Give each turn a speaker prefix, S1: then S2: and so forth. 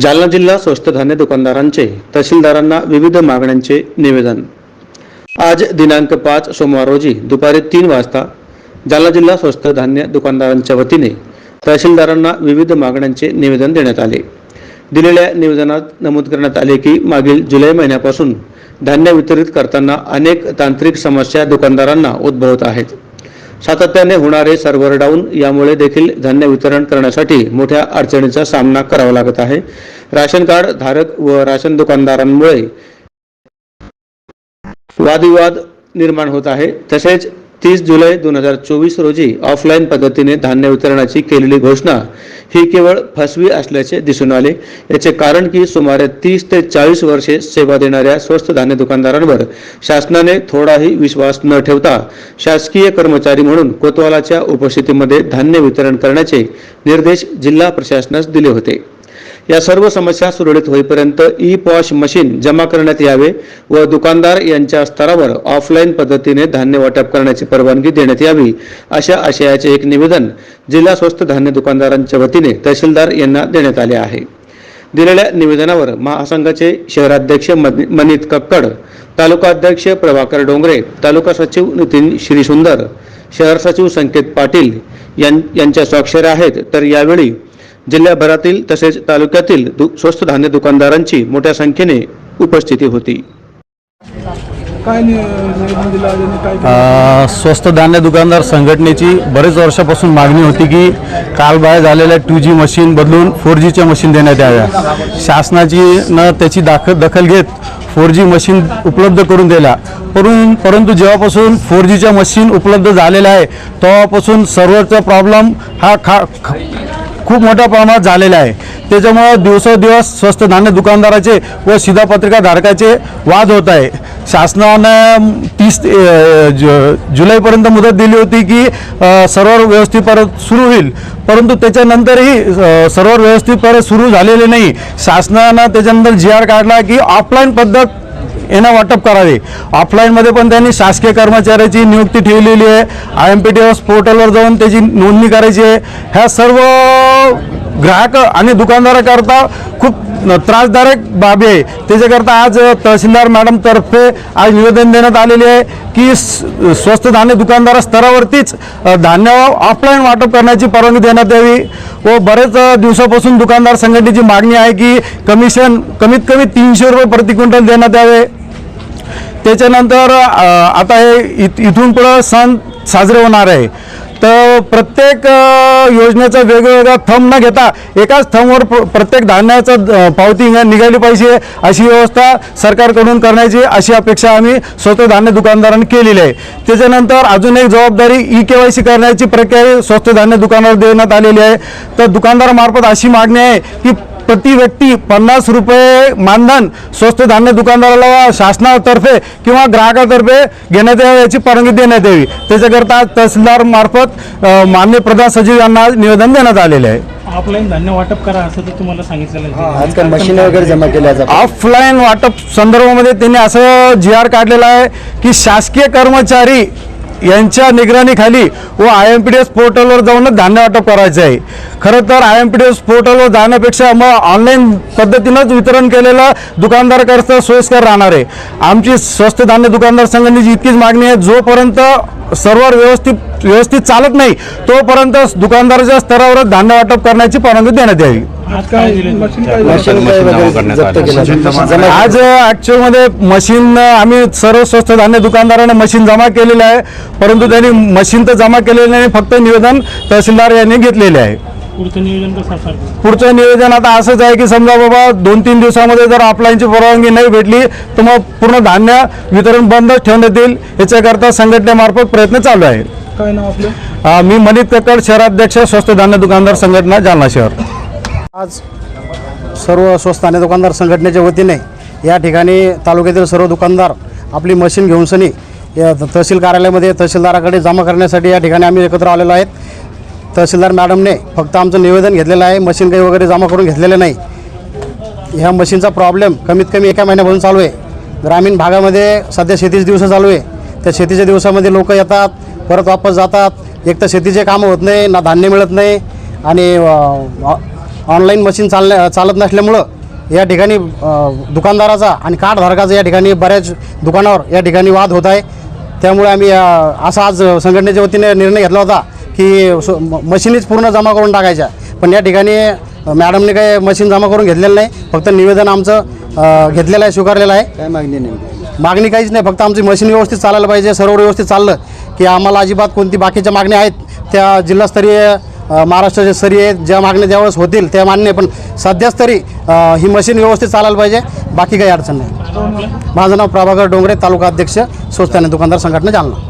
S1: जालना जिल्हा स्वस्त धान्य दुकानदारांचे तहसीलदारांना विविध मागण्यांचे निवेदन. आज दिनांक पाच सोमवार रोजी दुपारी तीन वाजता जालना जिल्हा स्वस्त धान्य दुकानदारांच्या वतीने तहसीलदारांना विविध मागण्यांचे निवेदन देण्यात आले. दिलेल्या निवेदनात नमूद करण्यात आले की मागील जुलै महिन्यापासून धान्य वितरित करताना अनेक तांत्रिक समस्या दुकानदारांना उद्भवत आहेत. सातत्याने होणारे सर्व्हर डाऊन यामुळे देखील धान्य वितरण करण्यासाठी मोठ्या अडचणीचा सामना करावा लागत आहे. राशन कार्ड धारक व राशन दुकानदारांमुळे वादविवाद निर्माण होत आहे. तसेच तीस जुलै दोन हजार चोवीस रोजी ऑफलाईन पद्धतीने धान्य वितरणाची केलेली घोषणा ही केवळ फसवी असल्याचे दिसून आले. याचे कारण की सुमारे तीस ते चाळीस वर्षे सेवा देणाऱ्या स्वस्त धान्य दुकानदारांवर शासनाने थोडाही विश्वास न ठेवता शासकीय कर्मचारी म्हणून कोतवालाच्या उपस्थितीमध्ये धान्य वितरण करण्याचे निर्देश जिल्हा प्रशासनास दिले होते. या सर्व समस्या सुरळीत होईपर्यंत ई पॉश मशीन जमा करण्यात यावे व दुकानदार यांच्या स्तरावर ऑफलाईन पद्धतीने धान्य वाटप करण्याची परवानगी देण्यात यावी अशा आशयाचे एक निवेदन जिल्हा स्वस्त धान्य दुकानदारांच्या वतीने तहसीलदार यांना देण्यात आले आहे. दिलेल्या निवेदनावर महासंघाचे शहराध्यक्ष मनीत कक्कड तालुका अध्यक्ष प्रभाकर डोंगरे तालुका सचिव नितीन श्रीसुंदर शहर सचिव संकेत पाटील यां- यांच्या स्वाक्षऱ्या आहेत. तर यावेळी जिल्ह्याभरातील तसेच तालुक्यातील दु स्वस्त धान्य दुकानदारांची मोठ्या संख्येने उपस्थिती होती.
S2: स्वस्त धान्य दुकानदार संघटनेची बरेच वर्षापासून मागणी होती की कालबाह्य झालेल्या टू जी मशीन बदलून फोर जीच्या मशीन देण्यात याव्या. शासनाची न त्याची दाख दखल घेत फोर जी मशीन उपलब्ध करून दिल्या परंतु परंतु जेव्हापासून फोर जीच्या मशीन उपलब्ध झालेल्या आहे तेव्हापासून सर्व्हरचा प्रॉब्लेम हा ख- खूप मोठ्या प्रमाणात झालेला आहे. त्याच्यामुळं दिवसोदिवस स्वस्त धान्य दुकानदाराचे व शिधापत्रिका धारकाचे वाद होत आहे. शासनानं तीस जुलैपर्यंत मुदत दिली होती की अ, व्यवस्थित परत सुरू होईल. परंतु त्याच्यानंतरही अ, व्यवस्थित परत सुरू झालेले नाही. शासनानं त्याच्यानंतर जी आर काढला की ऑफलाईन पद्धत यांना वाटप करावे. ऑफलाईनमध्ये पण त्यांनी शासकीय कर्मचाऱ्याची नियुक्ती ठेवलेली आहे. I M P T S पोर्टलवर जाऊन त्याची नोंदणी करायची आहे. ह्या सर्व ग्राहक आणि दुकानदाराकरता खूप त्रासदायक बाबी आहे. त्याच्याकरता आज तहसीलदार मॅडमतर्फे आज निवेदन देण्यात आलेले आहे की स्वस्त धान्य दुकानदार स्तरावरतीच धान्य ऑफलाईन वाटप करण्याची परवानगी देण्यात यावी व बरेच दिवसापासून दुकानदार संघटनेची मागणी आहे की कमिशन कमीत कमी तीनशे रुपये प्रति क्विंटल देण्यात यावे. त्याच्यानंतर आता हे इथ इथून पुढं सण साजरे होणार आहे. तर प्रत्येक योजनेचा वेगवेगळा थंब न घेता एकाच थंबवर प्रत्येक धान्याचं पावती निघाली पाहिजे अशी व्यवस्था सरकारकडून करण्याची अशी अपेक्षा आम्ही स्वतः धान्य दुकानदारांनी केलेली आहे. त्याच्यानंतर अजून एक जबाबदारी ई के वाय सी करण्याची प्रक्रिया स्वस्त धान्य दुकानावर देण्यात आलेली आहे. तर दुकानदारामार्फत अशी मागणी आहे की प्रति व्यक्ती पन्नास रुपये मानधन स्वस्त धान्य दुकानदाराला शासनातर्फे किंवा ग्राहकातर्फे घेण्यात यावे याची परवानगी देण्यात यावी. त्याच्याकरता तहसीलदार मार्फत अ, माननीय प्रधान सचिव यांना निवेदन देण्यात आलेले आहे.
S3: ऑफलाईन धान्य वाटप करा असं तर तुम्हाला सांगितलेलं आहे.
S4: आजकाल मशीन वगैरे जमा केल्या जातात.
S2: ऑफलाईन वाटप संदर्भामध्ये त्यांनी असं जी आर काढलेलं आहे की शासकीय कर्मचारी यांच्या निगराणीखाली व I M P D S पोर्टलवर जाऊनच धान्य वाटप करायचं आहे. खरं तर I M P D S पोर्टलवर जाण्यापेक्षा मग ऑनलाईन पद्धतीनंच वितरण केलेलं दुकानदाराकरता सोयीस्कर राहणार आहे. आमची स्वस्त धान्य दुकानदार संघटनेची इतकीच मागणी आहे जोपर्यंत सर्व्हर व्यवस्थित व्यवस्थित चालत नाही तोपर्यंत दुकानदाराच्या स्तरावरच धान्य वाटप करण्याची परवानगी देण्यात यावी.
S3: आज काय मशीन काय
S4: मशीन काय वगैरे जप्त केल्या जमा
S2: आज ऍक्च्युअलमध्ये मशीन आम्ही सर्व स्वस्त धान्य दुकानदाराने मशीन जमा केलेलं आहे परंतु त्यांनी मशीन तर जमा केलेलं नाही फक्त निवेदन तहसीलदार यांनी घेतलेले आहे.
S3: पुढचं नियोजन कसं
S2: पुढचं आता असंच आहे की समजा बाबा दोन तीन दिवसामध्ये जर ऑफलाईनची परवानगी नाही भेटली तर मग पूर्ण धान्य वितरण बंद ठेवण्यात येईल याच्याकरता संघटनेमार्फत प्रयत्न चालू आहे.
S3: काय नाव आपलं?
S2: अं, मी मनित कक्कड शहराध्यक्ष स्वस्त धान्य दुकानदार संघटना जालना शहर.
S4: आज सर्व स्वस्त आणि दुकानदार संघटनेच्या वतीने या ठिकाणी तालुक्यातील सर्व दुकानदार आपली मशीन घेऊन सनी या तहसील कार्यालयामध्ये तहसीलदाराकडे जमा करण्यासाठी या ठिकाणी आम्ही एकत्र आलेलो आहेत. तहसीलदार मॅडमने फक्त आमचं निवेदन घेतलेलं आहे मशीन काही वगैरे जमा करून घेतलेलं नाही. ह्या मशीनचा प्रॉब्लेम कमीत कमी एका महिन्यापासून चालू आहे. ग्रामीण भागामध्ये सध्या शेतीचे दिवस चालू आहे. त्या शेतीच्या दिवसामध्ये लोक येतात परत वापस जातात. एक तर शेतीचे कामं होत नाही ना धान्य मिळत नाही आणि ऑनलाईन मशीन चालल्या चालत नसल्यामुळं या ठिकाणी दुकानदाराचा आणि कार्डधारकाचा या ठिकाणी बऱ्याच दुकानावर या ठिकाणी वाद होत आहे. त्यामुळे आम्ही असा आज संघटनेच्या वतीने निर्णय घेतला होता. की मशीनीच पूर्ण जमा करून टाकायच्या. पण या ठिकाणी मॅडमने काही मशीन जमा करून घेतलेलं नाही. फक्त निवेदन आमचं घेतलेलं आहे स्वीकारलेलं आहे.
S5: काय मागणी नेमकी
S4: मागणी काहीच नाही. फक्त आमची मशीन व्यवस्थित चालायला पाहिजे सर्व व्यवस्थित चाललं की आम्हाला अजिबात कोणती बाकीच्या मागण्या आहेत त्या जिल्हास्तरीय महाराष्ट्राच्या स्तरीय ज्या मागण्या ज्यावेळेस होतील त्या मान्य आहे. पण सध्याच तरी ही मशीन व्यवस्थित चालायला पाहिजे. बाकी काही अडचण नाही. माझं नाव प्रभाकर डोंगरे तालुका अध्यक्ष स्वस्त आणि दुकानदार संघटना जालना.